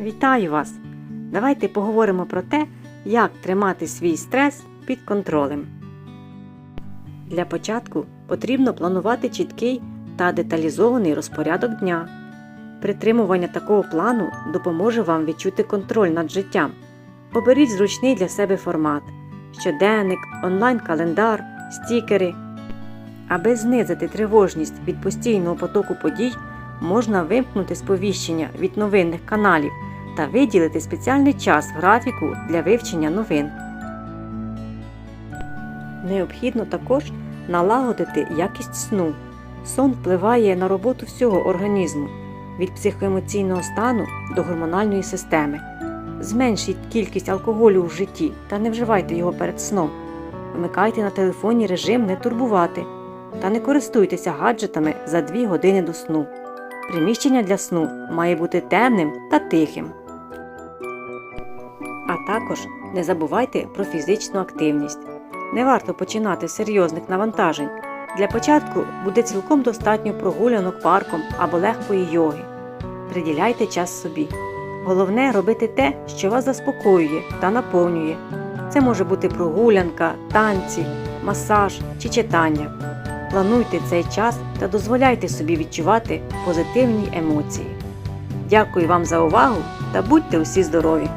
Вітаю вас! Давайте поговоримо про те, як тримати свій стрес під контролем. Для початку потрібно планувати чіткий та деталізований розпорядок дня. Притримування такого плану допоможе вам відчути контроль над життям. Оберіть зручний для себе формат щоденник, онлайн-календар, стікери. Аби знизити тривожність від постійного потоку подій, можна вимкнути сповіщення від новинних каналів та виділити спеціальний час в графіку для вивчення новин. Необхідно також налагодити якість сну. Сон впливає на роботу всього організму від психоемоційного стану до гормональної системи. Зменшіть кількість алкоголю в житті та не вживайте його перед сном. Вмикайте на телефоні режим не турбувати та не користуйтеся гаджетами за 2 години до сну. Приміщення для сну має бути темним та тихим. А також не забувайте про фізичну активність. Не варто починати з серйозних навантажень. Для початку буде цілком достатньо прогулянок парком або легкої йоги. Приділяйте час собі. Головне робити те, що вас заспокоює та наповнює. Це може бути прогулянка, танці, масаж чи читання. Плануйте цей час та дозволяйте собі відчувати позитивні емоції. Дякую вам за увагу та будьте усі здорові!